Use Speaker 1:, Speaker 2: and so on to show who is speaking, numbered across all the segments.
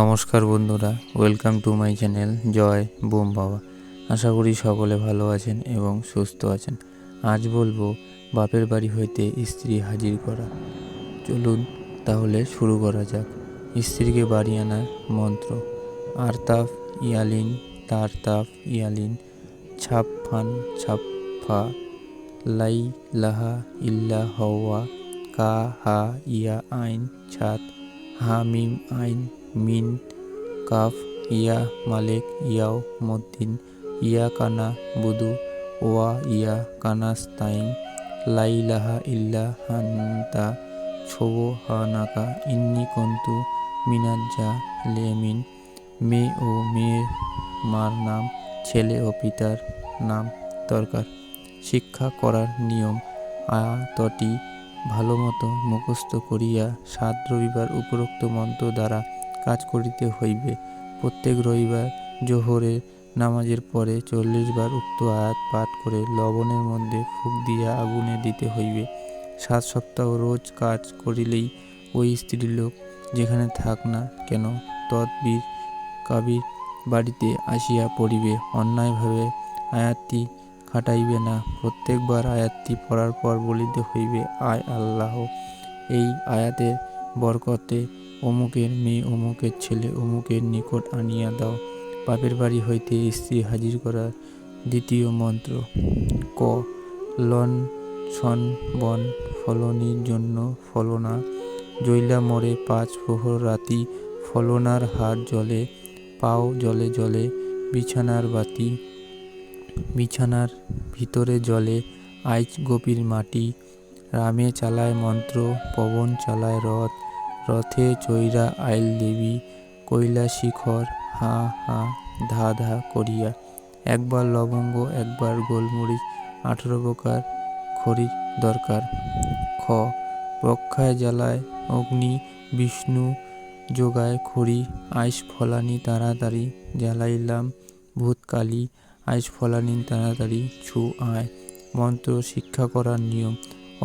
Speaker 1: নমস্কার বন্ধুরা welcome to my channel Joy Bom Baba. আশা করি সকলে ভালো আছেন এবং সুস্থ আছেন। আজ বলব বাপের বাড়ি হইতে স্ত্রী হাজির করা। চলুন তাহলে শুরু করা যাক। স্ত্রীকে বাড়ি আনার মন্ত্র। আরতাফ ইয়ালিন, তারতাফ ইয়ালিন, ছাপ্পান, ছাপ্পা, লাই লাহা ইল্লা হওয়া, কা হা ইয়া আইন, ছাত হামিম আইন মিন, কাফ, ইয়া, মালেক, ইয়াও, মদ্দিন, ইয়া, কানা, বুদু, ওয়া, ইয়া কানাস্তাইন লাইলাহা ইল্লা হান্তা, ছোবো হানাকা ইন্নি কন্তু মিনাজ্জা লেমিন মেয়ে ও মেয়ের মার নাম, ছেলে ও পিতার নাম দরকার। শিক্ষা করার নিয়ম, আয়াতটি ভালোমতো মুখস্থ করিয়া সাত রবিবার উপরোক্ত মন্ত্র দ্বারা কাজ করিতে হইবে। প্রত্যেক রবিবার জোহরের নামাজের পরে চল্লিশ বার উক্ত আয়াত পাঠ করে লবণের মধ্যে ফুক দিয়া আগুনে দিতে হইবে। সাত সপ্তাহ রোজ কাজ করিলেই ওই স্ত্রীলোক যেখানে থাক না কেন তৎবীর কাবির বাড়িতে আসিয়া পড়িবে। অন্যায়ভাবে আয়াতটি খাটাইবে না। প্রত্যেকবার আয়াতটি পড়ার পর বলিতে হইবে, আয় আল্লাহ, এই আয়াতের বরকতে অমুকের মেয়ে, অমুকের ছেলে, অমুকের নিকট আনিয়া দাও। বাপের বাড়ি হইতে স্ত্রী হাজির করার দ্বিতীয় মন্ত্র। ক, লন সন বন, ফলনির জন্য ফলনা। জৈলা মরে পাঁচ প্রহর রাতি ফলনার হার জলে, পাও জলে জলে, বিছানার বাতি, বিছানার ভিতরে জলে, আইচ গোপীর মাটি। রামে চালায় মন্ত্র, পবন চালায় রথ। রথে চৈরা আইল দেবী কৈলা শিখর হা হা ধা ধা করিয়া। একবার লবঙ্গ, একবার গোলমরিচ, আঠেরো প্রকার খড়ির দরকার। খ রক্ষায় জ্বালায় অগ্নি, বিষ্ণু যোগায় খড়ি, আইস ফলানি তাড়াতাড়ি জ্বালাইলাম ভূতকালী, আইস ফলানি তাড়াতাড়ি ছু আয় মন্ত্র শিক্ষা করার নিয়ম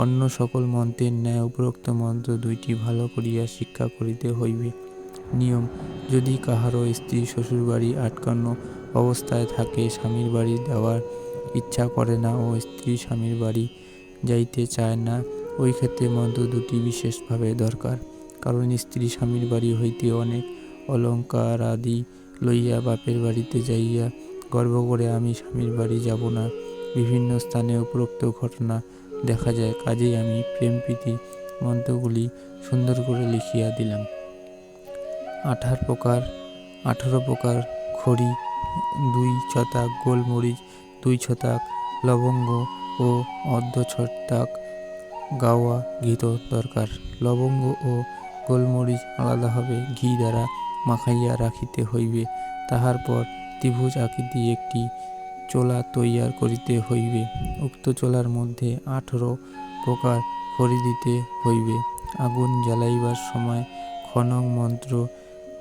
Speaker 1: অন্য সকল মন্ত্রের ন্যায় উপরোক্ত মন্ত্র দুইটি ভালো করিয়া শিক্ষা করিতে হইবে। নিয়ম, যদি কাহারও স্ত্রী শ্বশুরবাড়ি আটকানো অবস্থায় থাকে, স্বামীর বাড়ি দেওয়ার ইচ্ছা করে না ও স্ত্রী স্বামীর বাড়ি যাইতে চায় না, ওই ক্ষেত্রে মন্ত্র দুটি বিশেষভাবে দরকার। কারণ স্ত্রী স্বামীর বাড়ি হইতে অনেক অলঙ্কার আদি লইয়া বাপের বাড়িতে যাইয়া গর্ব করে আমি স্বামীর বাড়ি যাব না। বিভিন্ন স্থানে উপরোক্ত ঘটনা দেখা যায়, কাজেই আমি প্রেম প্রীতি মন্ত্রগুলি সুন্দর করে লিখিয়া দিলাম। আঠার প্রকার, আঠারো প্রকার খড়ি, দুই ছতাক গোলমরিচ, দুই ছতাক লবঙ্গ ও অর্ধ ছটাক গাওয়া ঘিত দরকার। লবঙ্গ ও গোলমরিচ আলাদাভাবে ঘি দ্বারা মাখাইয়া রাখিতে হইবে। তাহার পর ত্রিভুজ আকৃতি একটি চোলা তৈয়ার করিতে হইবে। উক্ত চোলার মধ্যে আঠারো প্রকার খড়ি দিতে হইবে। আগুন জ্বালাইবার সময় খনক মন্ত্র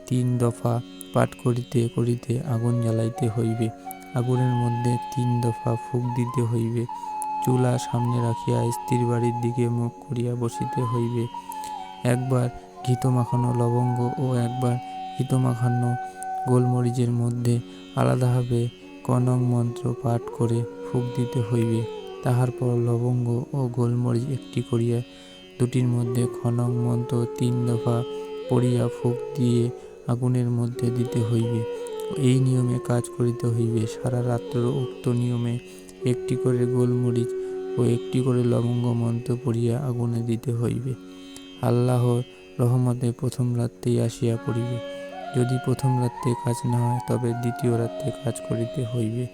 Speaker 1: তিন দফা পাঠ করিতে করিতে আগুন জ্বালাইতে হইবে। আগুনের মধ্যে তিন দফা ফুক দিতে হইবে। চুলা সামনে রাখিয়া স্ত্রীর বাড়ির দিকে মুখ করিয়া বসিতে হইবে। একবার ঘিত মাখানো লবঙ্গ ও একবার ঘিত মাখানো গোলমরিচের মধ্যে আলাদাভাবে কনক মন্ত্র পাঠ করে ফুক দিতে হইবে। তাহার পর লবঙ্গ ও গোলমরিচ একটি করিয়া দুটির মধ্যে খনক মন্ত্র তিন দফা পড়িয়া ফুক দিয়ে আগুনের মধ্যে দিতে হইবে। এই নিয়মে কাজ করিতে হইবে। সারা রাত্র উক্ত নিয়মে একটি করে গোলমরিচ ও একটি করে লবঙ্গ মন্ত্র পড়িয়া আগুনে দিতে হইবে। আল্লাহর রহমতে প্রথম রাত্রেই আসিয়া পড়িবে। যদি প্রথম রাত্রে কাজ না হয়, তবে দ্বিতীয় রাত্রে কাজ করিতে হইবে।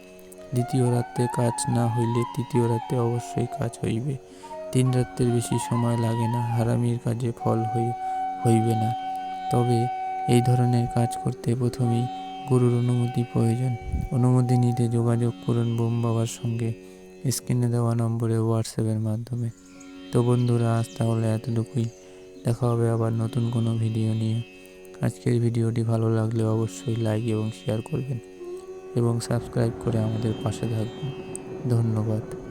Speaker 1: দ্বিতীয় রাত্রে কাজ না হইলে তৃতীয় রাত্রে অবশ্যই কাজ হইবে। তিন রাত্রের বেশি সময় লাগে না, হারামির কাজে ফল হই, হইবে না। তবে এই ধরনের কাজ করতে প্রথমেই গুরুর অনুমতি প্রয়োজন। অনুমতি নিতে যোগাযোগ করুন বোম বাবার সঙ্গে। স্ক্রিনে দেওয়া নম্বরে হোয়াটসঅ্যাপের মাধ্যমে। তো বন্ধুরা, আজ তাহলে এতটুকুই। দেখা হবে আবার নতুন কোনো ভিডিও নিয়ে। আজকের ভিডিওটি ভালো লাগলে অবশ্যই লাইক এবং শেয়ার করবেন এবং সাবস্ক্রাইব করে আমাদের পাশে থাকবেন। ধন্যবাদ।